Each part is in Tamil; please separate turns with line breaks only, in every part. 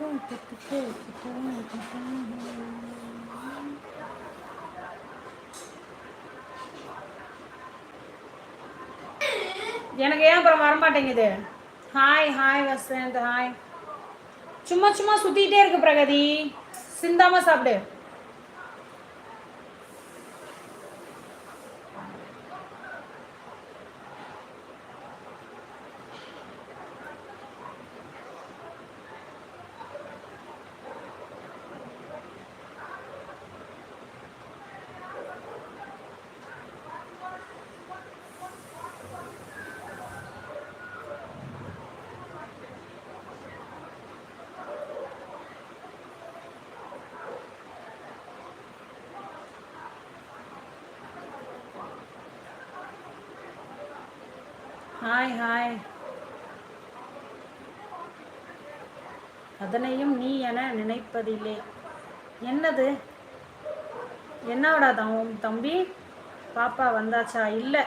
எனக்கு ஏன் அப்புறம் வரமாட்டேங்குது? ஹாய் ஹாய் வசந்த் ஹாய் சும்மா சும்மா சுத்திட்டே இருக்கு பிரகதி. சிந்தாம சாப்பிடு. ஹாய் ஹாய் அதனையும் நீ என நினைப்பதில்லை. என்னது? என்னடா தம் தம்பி? பாப்பா வந்தாச்சா? இல்லை.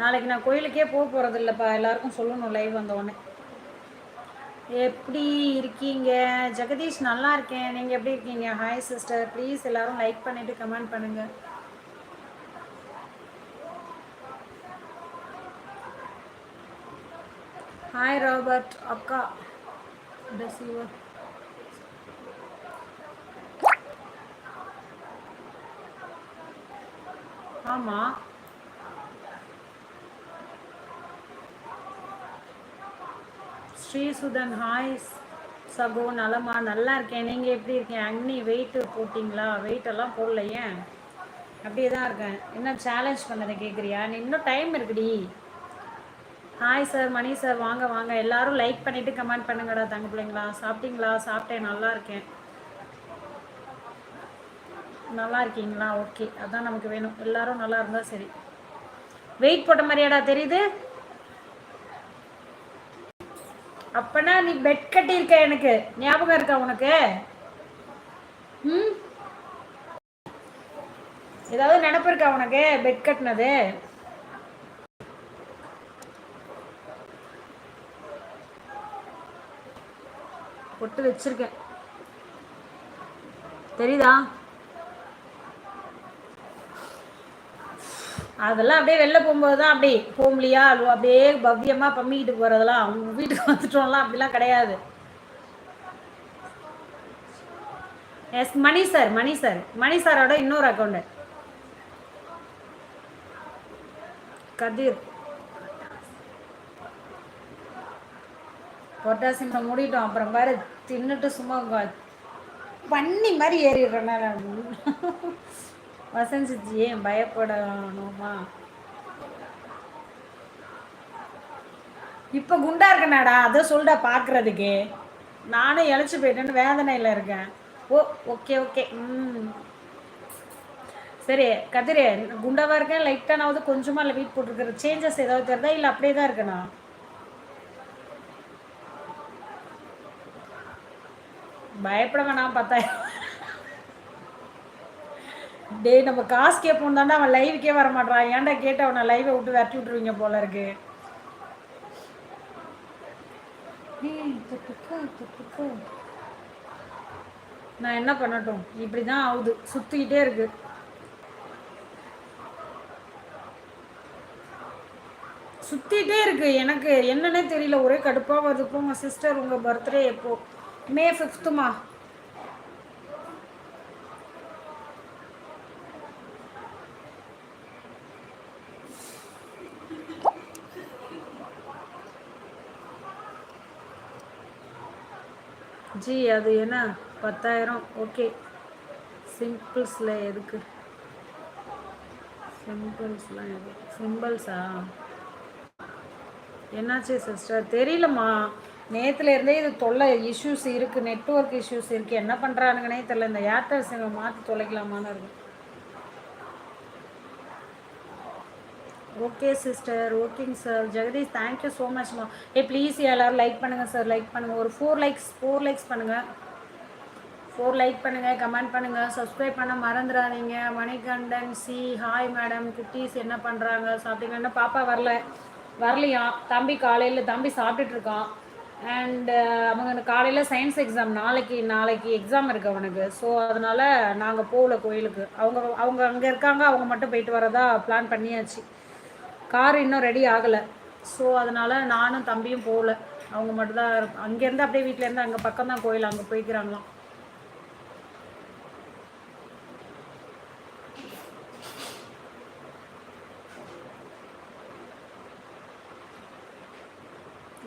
நாளைக்கு நான் கோயிலுக்கே போக போகிறது இல்லைப்பா எல்லாருக்கும் சொல்லணும் லைவ் வந்தோடனே எப்படி இருக்கீங்க? ஜெகதீஷ் நல்லா இருக்கேன். நீங்கள் எப்படி இருக்கீங்க? ஹாய் சிஸ்டர் ப்ளீஸ் எல்லாரும் லைக் பண்ணிவிட்டு கமெண்ட் பண்ணுங்கள் ஹாய் ராபர்ட் அக்கா டஸ் யுவர் ஆமாம் ஸ்ரீசுதன் ஹாய் சகோ நலமா? நல்லா இருக்கேன். நீங்கள் எப்படி இருக்கீங்க? அக்னி வெயிட்டு போட்டிங்களா? வெயிட்டெல்லாம் போடலையே. அப்படியே தான் இருக்கேன். என்ன சேலஞ்ச் பண்ணதை கேட்குறியா நீ இன்னும் டைம் இருக்குடி. ஹாய் சார் மணி சார் வாங்க வாங்க. எல்லாரும் லைக் பண்ணிவிட்டு கமெண்ட் பண்ணுங்கடா தங்க பிள்ளைங்களா. சாப்பிட்டீங்களா? சாப்பிட்டேன். நல்லா இருக்கேன். நல்லா இருக்கீங்களா? ஓகே அதான் நமக்கு வேணும். எல்லாரும் நல்லா இருந்தால் சரி. வெயிட் போட்ட மாதிரியாடா தெரியுது? அப்பனா நீ பெட் கட்டியிருக்க எனக்கு. ஞாபகம் இருக்கா உனக்கு? ம்? ஏதாவது நினப்பு இருக்கா உனக்கு? பெட் கட்டினது? பொட்டு வச்சிருக்கேன். தெரியுதா? அதெல்லாம் அப்படியே வெளில போகும்போது தான் அப்படி போம்லியா அப்படியே பவ்யமாக பம்மிக்கிட்டு போகிறதெல்லாம் அவங்க வீட்டுக்கு வந்துட்டோம்லாம் அப்படிலாம் கிடையாது. Yes Mani sir Mani sir Mani சாரோட இன்னொரு அக்கௌண்ட் கதிர். பொட்டாசியத்தை மூடிட்டோம். அப்புறம் பாரு தின்னுட்டு சும்மா பண்ணி மாதிரி ஏறிடுறேன் நான் வசஞ்சிச்சு. ஏன் பயப்படணுமா? இப்போ குண்டா இருக்கனாடா. அதை சொல்லிட பார்க்குறதுக்கு நானும் இழைச்சி போயிட்டேன்னு வேதனையில் இருக்கேன். ஓ ஓகே ஓகே ம். சரி கதிரே குண்டாவாக இருக்கேன்? லைட்டாக நான் வந்து கொஞ்சமாக இல்லை வீட் போட்டிருக்கிற. சேஞ்சஸ் ஏதாவது தெரியுதா இல்லை அப்படியே தான் இருக்கேனா பயப்பட வேணாம் பத்தாயிரம் டேய் நம்ம காசு கேட்போம் தாண்டா அவன் லைவுக்கே வர மாட்டான் ஏன்டா கேட்டு அவனை லைவை விட்டு விரட்டி விட்டுருவீங்க போல இருக்கு. நான் என்ன பண்ணட்டும்? இப்படி தான் ஆகுது. சுத்திக்கிட்டே இருக்கு. சுத்திட்டே இருக்கு. எனக்கு என்னன்னே தெரியல. ஒரே கடுப்பா வருது. போங்க சிஸ்டர் உங்க பர்த்டே எப்போ? மே ஃபிஃப்த்துமா ஜி அது என்ன? பத்தாயிரம். ஓகே சிம்பிள்ஸில் எதுக்கு? சிம்பிள்ஸ்லாம் எது சிம்பிள்ஸா என்னாச்சு சிஸ்டர் தெரியலம்மா. நேற்றுலேருந்தே இருந்தே இது தொல்லை இஷ்யூஸ் இருக்குது நெட்வொர்க் இஷ்யூஸ் இருக்குது என்ன பண்ணுறானுங்கன்னே தெரில இந்த ஏர்டெல் சிம்மை மாற்றி தொலைக்கலாமான்னு இருக்கு. ஓகே சிஸ்டர் ஓகேங்க sir Jagadish thank you so மச்மா ஏ ப்ளீஸ் எல்லோரும் லைக் பண்ணுங்கள் சார் லைக் பண்ணுங்கள் ஒரு ஃபோர் லைக்ஸ் ஃபோர் லைக்ஸ் பண்ணுங்கள் ஃபோர் லைக் பண்ணுங்கள் கமெண்ட் பண்ணுங்கள் சப்ஸ்கிரைப் பண்ண மறந்துடாதீங்க மணிகண்டன் சி ஹாய் மேடம் குட்டீஸ் என்ன பண்ணுறாங்க சாப்பிட்டீங்கன்னா பாப்பா வரல. வரலையா? தம்பி காலையில் தம்பி சாப்பிட்டுட்டு இருக்கான். அண்டு uh, அவங்க காலையில் சயின்ஸ் எக்ஸாம் நாளைக்கு நாளைக்கு எக்ஸாம் இருக்குது அவனுக்கு. ஸோ அதனால் நாங்கள் போகல கோயிலுக்கு. அவங்க அவங்க அங்கே இருக்காங்க அவங்க மட்டும் போயிட்டு வரதா பிளான் பண்ணியாச்சு. கார் இன்னும் ரெடி ஆகலை. ஸோ அதனால் நானும் தம்பியும் போகல. அவங்க மட்டும்தான் அங்கேருந்து அப்படியே வீட்டிலேருந்து அங்கே பக்கம் தான் கோயில் அங்கே போய்க்கிறாங்களாம்.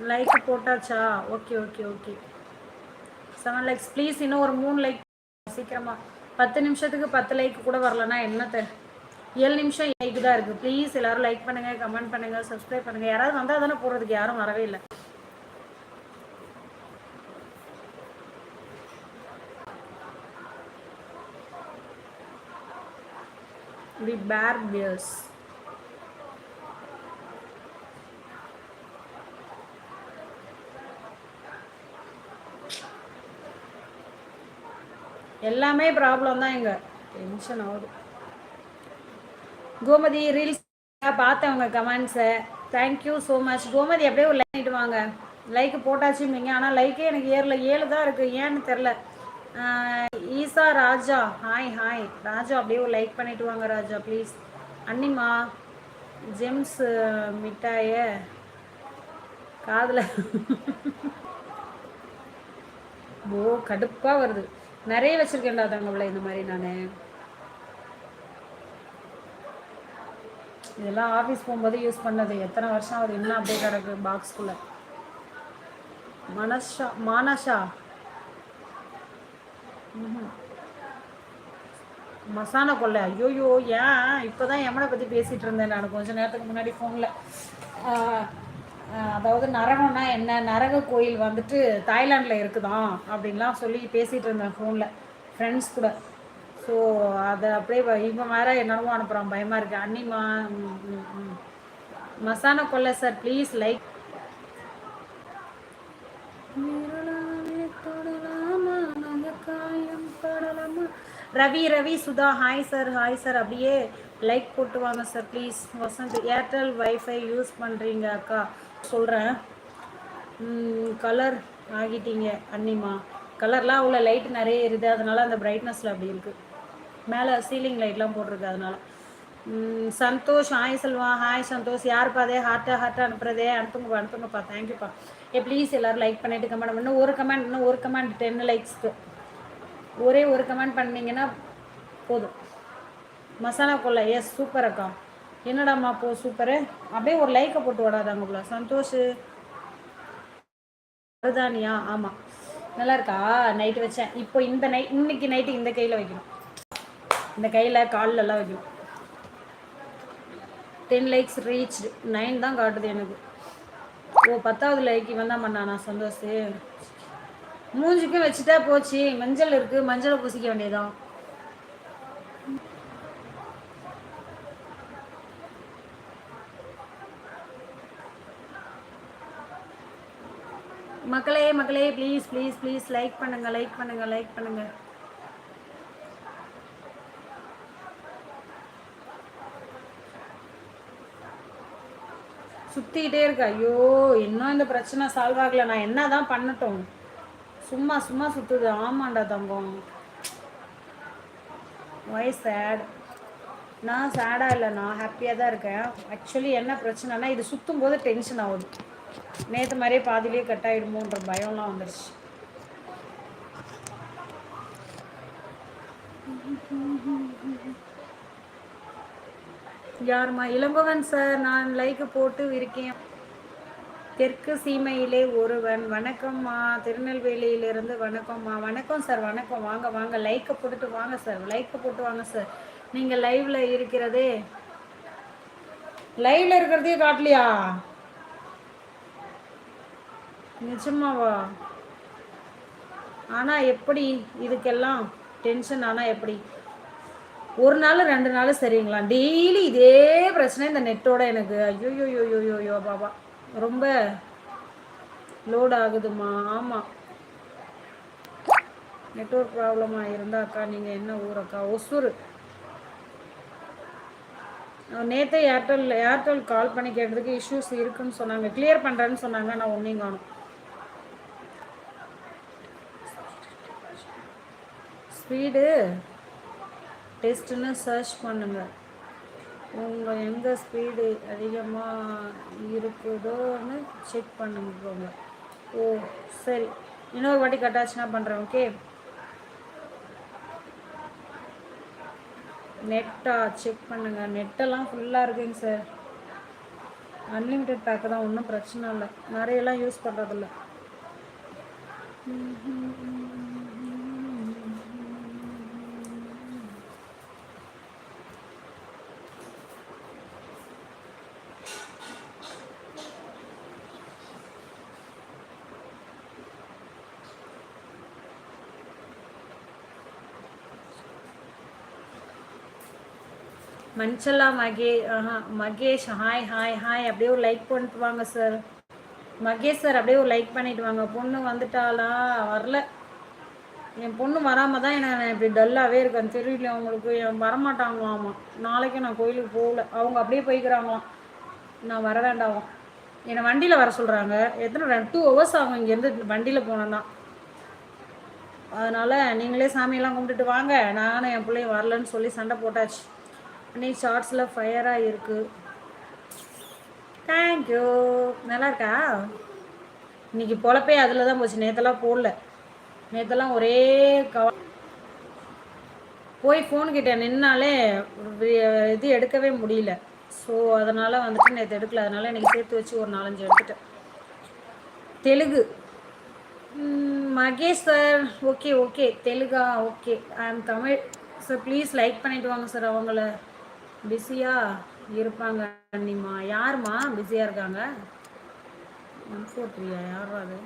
லைக் போட்டாச்சா? Okay okay okay seven likes please இன்னும் ஒரு மூணு லைக் சீக்கிரமாக பத்து நிமிஷத்துக்கு பத்து லைக் கூட வரலன்னா என்னத்த? ஏழு நிமிஷம் லைக் தான் இருக்குது ப்ளீஸ் எல்லோரும் லைக் பண்ணுங்கள் கமெண்ட் பண்ணுங்கள் சப்ஸ்கிரைப் பண்ணுங்கள் யாராவது வந்தால் தானே போடுறதுக்கு யாரும் வரவே இல்லை. தி பேர் பியர்ஸ் எல்லாமே ப்ராப்ளம் தான் இங்கே. டென்ஷன் ஆகுது. கோமதி ரீல்ஸ் பார்த்தேன் உங்கள் கமெண்ட்ஸை தேங்க்யூ ஸோ மச் கோமதி அப்படியே ஒரு லைக் வாங்க லைக் போட்டாச்சுங்க ஆனால் லைக்கே எனக்கு ஏறல. ஏழு தான் இருக்குது ஏன்னு தெரில ஈசா ராஜா ஹாய் ஹாய் ராஜா அப்படியே ஒரு லைக் பண்ணிட்டு வாங்க ராஜா ப்ளீஸ் அன்னிமா ஜெம்ஸ் மிட்டாய காதில். ஓ கடுப்பாக வருது. நிறைய வச்சுருக்கேன்டா தங்கவில் இந்த மாதிரி நான். இதெல்லாம் ஆஃபீஸ் போகும்போது யூஸ் பண்ணது. எத்தனை வருஷம் ஆகுது இன்னும் அப்படியே கிடக்கு பாக்ஸ்குள்ளே மனஷா மானஷா? மசான கொள்ளை. ஐயோயோ ஏன்? இப்போ தான் எம்மனை பற்றி பேசிகிட்டு இருந்தேன் நான். கொஞ்சம் நேரத்துக்கு முன்னாடி ஃபோனில் அதாவது நரகம்னா என்ன? நரக கோயில் வந்துட்டு தாய்லாண்டில் இருக்குதான் அப்படின்லாம் சொல்லி பேசிகிட்டு இருந்தேன் ஃபோனில் ஃப்ரெண்ட்ஸ் கூட. ஸோ அதை அப்படியே இவன் வேற என்னென்னமோ அனுப்புகிறான் பயமாக இருக்குது அன்னிமா மசானா கொல்ல sir please like Ravi Ravi Sudha hi sir hi sir அப்படியே லைக் போட்டு வாங்க sir please Vasanth Airtel wifi use பண்ணுறீங்க அக்கா. சொல்கிறேன் கலர் ஆகிட்டீங்க அன்னிமா. கலர்லாம் அவ்வளோ லைட் நிறைய இருக்குது அதனால் அந்த பிரைட்னஸில் அப்படி இருக்குது மேலே சீலிங் லைட்லாம் போட்டிருக்கு அதனால். சந்தோஷ் ஹாய் செல்வா. ஹாய் சந்தோஷ். யார் பாதே ஹார்ட்டாக ஹார்ட்டாக அனுப்புகிறதே அனுப்புங்கப்பா அனுப்புங்கப்பா. தேங்க்யூப்பா ஏ ப்ளீஸ் எல்லோரும் லைக் பண்ணிவிட்டு கமெண்ட் இன்னும் ஒரு கமெண்ட் இன்னும் ஒரு கமெண்ட் டென் லைக்ஸ்க்கு ஒரே ஒரு கமெண்ட் பண்ணிங்கன்னா போதும். மசாலா கொள்ளை. எஸ் சூப்பர் அக்கா. என்னடாம்மா போ சூப்பரு அப்படியே ஒரு லைக்கை போட்டு விடாதாங்க போல. சந்தோஷ். அதுதானியா ஆமாம் நல்லா இருக்கா நைட்டு வச்சேன். இப்போ இந்த நைட் இன்னைக்கு நைட்டு இந்த கையில் வைக்கணும். இந்த கையில் கால்லெல்லாம் வைக்கணும். டென் லைக்ஸ் ரீச் நைன் தான் காட்டுது எனக்கு. ஓ பத்தாவது லைக் வந்தான் பண்ணானா சந்தோஷ்? மூஞ்சுக்கும் வச்சுட்டா போச்சு. மஞ்சள் இருக்குது மஞ்சளை பூசிக்க வேண்டியதான் மக்களே மக்களே ப்ளீஸ் ப்ளீஸ் ப்ளீஸ் லைக் பண்ணுங்க லைக் பண்ணுங்க லைக் பண்ணுங்க. சுற்றிக்கிட்டே இருக்கு ஐயோ இன்னும் இந்த பிரச்சனை சால்வ் ஆகலை. நான் என்ன தான் பண்ணட்டும். சும்மா சும்மா சுற்றுது ஆமாண்டா தங்கம். ஒய் சேட் நான் சேடாக இல்லை நான் ஹாப்பியாக தான் இருக்கேன். ஆக்சுவலி என்ன பிரச்சனைனா இது சுற்றும் போது டென்ஷன் ஆகுது. நேற்று மாதிரியே பாதிலேயே கட் ஆகிடுமோன்ற பயம்லாம் வந்துடுச்சு யாருமா? இளம்பவன் சார் நான் லைக்கு போட்டு இருக்கேன். தெற்கு சீமையிலே ஒருவன். வணக்கம்மா. திருநெல்வேலியிலிருந்து வணக்கம்மா. வணக்கம் சார் வணக்கம். வாங்க வாங்க. லைக்கை போட்டுட்டு வாங்க சார் லைக்கை போட்டு வாங்க சார் நீங்கள் லைவில் இருக்கிறதே. லைவில் இருக்கிறதே காட்டலையா? நிஜமாவா? ஆனால் எப்படி? இதுக்கெல்லாம் டென்ஷன் ஆனால் எப்படி? ஒரு நாள் ரெண்டு நாள் சரிங்களா? டெய்லி இதே பிரச்சனை இந்த நெட்டோட எனக்கு. ஐயோ யோ யோ யோ பாபா. ரொம்ப லோட் ஆகுதுமா ஆமாம் நெட்ஒர்க் ப்ராப்ளமாக இருந்தாக்கா நீங்கள் என்ன ஊரக்கா ஒசூர். நேற்றே ஏர்டெல் ஏர்டெல் கால் பண்ணி கேட்டதுக்கு இஷ்யூஸ் இருக்குன்னு சொன்னாங்க. கிளியர் பண்ணுறேன்னு சொன்னாங்க. நான் ஒன்றையும் காணும். ஸ்பீடு. டெஸ்ட்டுன்னு சர்ச் பண்ணுங்கள் உங்கள் எங்கே ஸ்பீடு அதிகமாக இருக்குதோன்னு செக் பண்ணுங்க ஓ சரி. இன்னொரு வாட்டி கட்டாச்சுன்னா பண்ணுறேன் ஓகே நெட்டா செக் பண்ணுங்கள் நெட்டெல்லாம் ஃபுல்லாக இருக்குங்க சார் அன்லிமிட்டெட் பேக்கு தான் ஒன்றும் பிரச்சனை இல்லை. நிறையெல்லாம் யூஸ் பண்ணுறதில்ல மஞ்சளா மகே ஆஹா மகேஷ் ஹாய் ஹாய் ஹாய் அப்படியே ஒரு லைக் பண்ணிட்டு வாங்க சார் மகேஷ் சார் அப்படியே ஒரு லைக் பண்ணிட்டு வாங்க. பொண்ணு வந்துட்டாளா? வரல. என் பொண்ணு வராமல் தான் எனக்கு இப்படி டல்லாகவே இருக்கேன். தெரியல அவங்களுக்கு. என் வரமாட்டாங்களாமா. நாளைக்கு நான் கோயிலுக்கு போகல. அவங்க அப்படியே போய்க்கிறாங்களாம். நான் வர வேண்டாம்? என்னை வண்டியில் வர சொல்கிறாங்க எத்தனை டூ ஹவர்ஸ் ஆகும் இங்கேருந்து வண்டியில் போனேன்னா. அதனால் நீங்களே சாமியெல்லாம் கும்பிட்டுட்டு வாங்க. நானும் என் பிள்ளையும் வரலன்னு சொல்லி சண்டை போட்டாச்சு. நீ ஷார்ட்ஸில் ஃபயராக இருக்குது தேங்க்யூ நல்லா இருக்கா? இன்னைக்கு பொழப்பே அதில் தான் போச்சு. நேற்றெல்லாம் போடல. நேற்றெல்லாம் ஒரே கவ போய் ஃபோன் கிட்ட நின்னாலே இது எடுக்கவே முடியல. ஸோ அதனால் வந்துட்டு நேற்று எடுக்கல. அதனால் இன்றைக்கி சேர்த்து வச்சு ஒரு நாலஞ்சு எடுத்துட்டேன். Telugu. Mahesh sir. Okay okay தெலுங்கா okay I am Tamil. Sir please like பண்ணிவிட்டு வாங்க சார் அவங்கள. பிஸியாக இருப்பாங்க அண்ணிம்மா. யாருமா பிஸியாக இருக்காங்க? ஒன் ஃபோர் த்ரீயா யாரும் அது?